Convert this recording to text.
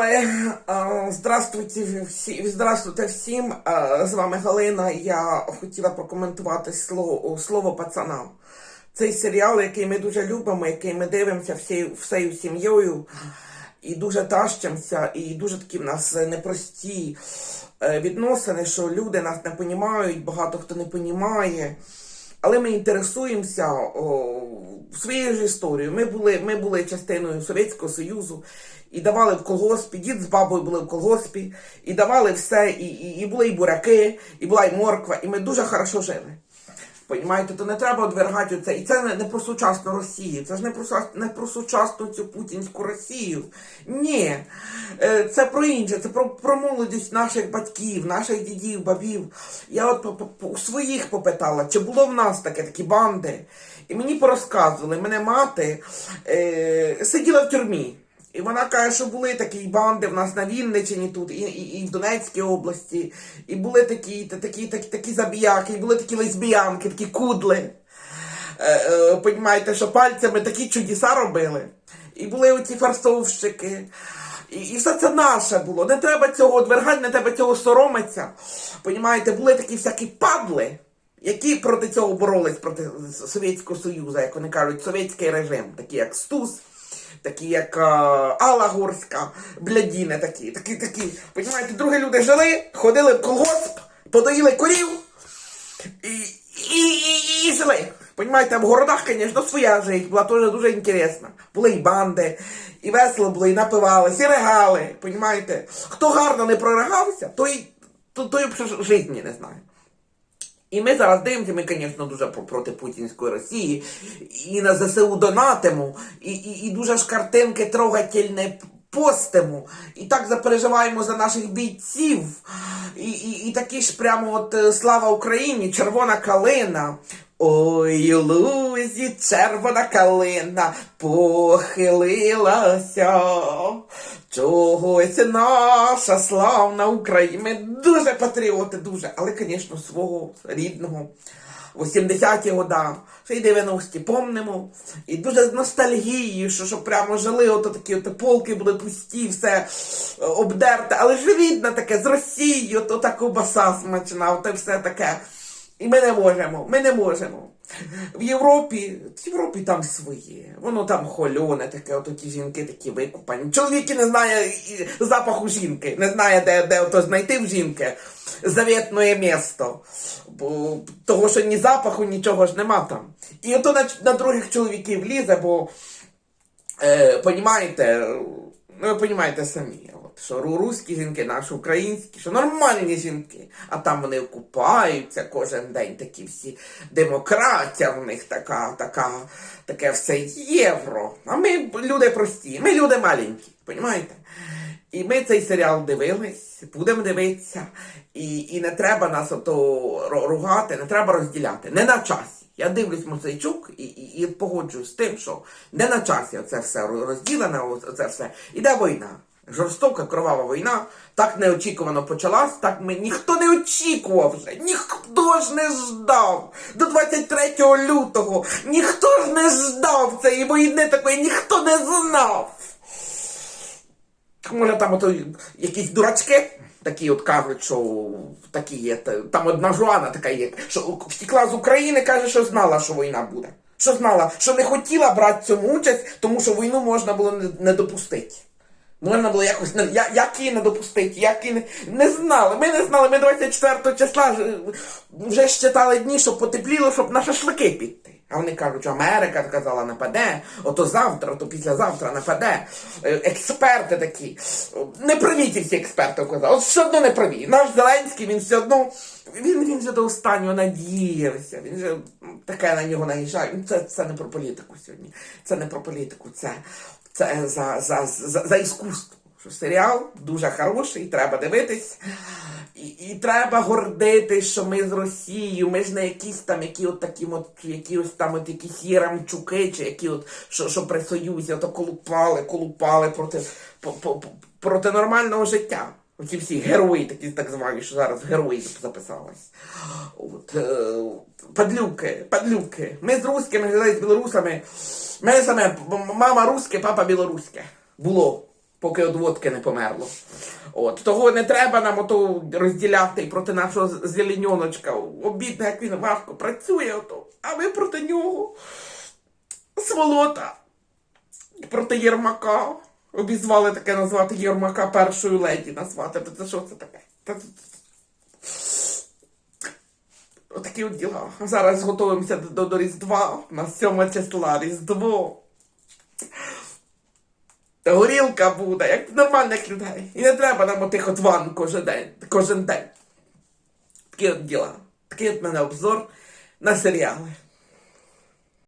Ой, здравствуйте всі, здравствуйте всім. З вами Галина. Я хотіла прокоментувати слово, слово пацана. Цей серіал, який ми дуже любимо, який ми дивимося всією, всією сім'єю, і дуже тащимося, і дуже такі в нас непрості е, відносини, що люди нас не розуміють, багато хто не розуміє. Але ми інтересуємося своєю ж історією. Ми були, ми були частиною Совєтського Союзу і давали в колгоспі, дід з бабою були в колгоспі, і давали все, і, і, і були і буряки, і була і морква, і ми дуже хорошо жили. Понімаєте, то не треба одвергати це. І це не, не про сучасну Росію, це ж не про, не про сучасну цю путінську Росію. Ні, Е, це про інше, це про, про молодість наших батьків, наших дідів, бабів. Я от по- по- у своїх попитала, чи було в нас таке такі банди. І мені порозказували, мене мати е, сиділа в тюрмі. І вона каже, що були такі банди в нас на Вінниччині тут, і, і, і в Донецькій області, і були такі, такі, такі, такі забіяки, і були такі лесбіянки, такі кудли. Е, е, понімаєте, що пальцями такі чудеса робили. І були оці фарсовщики. І, і все це наше було. Не треба цього одвергати, не треба цього соромитися. Понімаєте, були такі всякі падли, які проти цього боролись проти Совєтського Союзу, як вони кажуть, совєтський режим, такі як Стус, такі як е, Алла Горська, блядіни такі, такі, такі. Понімаєте, другі люди жили, ходили в колгосп, подоїли корів і, і, і, і жили. Понімаєте, в городах, звісно, своя життя була теж дуже інтересна. Були і банди, і весело було, і напивалися, і регали. Понімаєте? Хто гарно не проригався, той, то, той взагалі житті не знає. І ми зараз дивимося, ми, звісно, дуже проти путінської Росії, і на ЗСУ донатимо, і, і, і дуже ж картинки трогательне постимо, і так запереживаємо за наших бійців, і, і, і такі ж прямо от е, слава Україні, червона калина. Ой, лузі червона калина похилилася. Чогось наша славна Україна. Ми дуже патріоти, дуже, але, звісно, свого рідного. 80-ті года, ще й 90-ті помнимо. І дуже з ностальгією, що, що прямо жили, ото такі от полки були пусті, все е, обдерте, але ж рідне таке з Росією, то та ковбаса смачна, то все таке. І ми не можемо, ми не можемо. В Європі, в Європі там своє. Воно там хольоне таке, от ті жінки такі викупані. Чоловік і не знає запаху жінки, не знає, де, де ото знайти в жінки завітне місто. Бо, того, що ні запаху, нічого ж нема там. І ото на, на других чоловіків лізе, бо е, понімаєте, ну ви понімаєте самі, що ру- руські жінки, наші українські, що нормальні жінки, а там вони купаються кожен день, такі всі демократія в них така, така, таке все євро. А ми люди прості, ми люди маленькі, понімаєте? І ми цей серіал дивились, будемо дивитися, і, і не треба нас ото ругати, не треба розділяти. Не на часі. Я дивлюсь Мосейчук і, і, і погоджуюсь з тим, що не на часі оце все розділене, оце все. Іде війна. Жорстока кровава війна, так неочікувано почалась, так ми ніхто не очікував вже, ніхто ж не ждав. До 23 лютого ніхто ж не ждав цієї війни такої, ніхто не знав. Може там ото якісь дурачки, такі от кажуть, що такі є. Там одна Жуана така є, що втекла з України, каже, що знала, що війна буде. Що знала, що не хотіла брати цьому участь, тому що війну можна було не допустити. Можна було якось я- як її не допустити, як її не, не знали. Ми не знали. Ми 24 числа ж- вже щитали дні, щоб потепліло, щоб на шашлики піти. А вони кажуть, що Америка сказала нападе, ото завтра, ото післязавтра нападе. Е, Експерти такі. Не праві ті всі експерти казали. От все одно не праві. Наш Зеленський, він все одно. Він, він же до останнього надіявся. Він же таке на нього наїжджає. Це, це не про політику сьогодні. Це не про політику, це, це за, за, за, за іскусство. Що серіал дуже хороший, треба дивитись. І, і треба гордитись, що ми з Росією, ми ж не якісь там, які от такі от, які ось там от якісь єрамчуки, чи які от, що, що при Союзі, то колупали, колупали проти, по, по- проти нормального життя. Оці всі герої, такі так звані, що зараз герої записались. От, е, падлюки, падлюки. Ми з русскими жили з білорусами. Ми саме, мама руське, папа білоруське. Було. поки от водки не померло. От. Того не треба нам ото розділяти проти нашого зеленьоночка. Обідно, як він важко працює, ото. а ви проти нього. Сволота. Проти Єрмака. Обізвали таке назвати Єрмака першою леді назвати. Це що це таке? Отакі от діла. Зараз готуємося до, до Різдва. У нас 7 числа Різдво. Горілка буде, як нормальних людей. І не треба нам отих от ван кожен день. Кожен день. Такі от діла. Такий от мене обзор на серіали.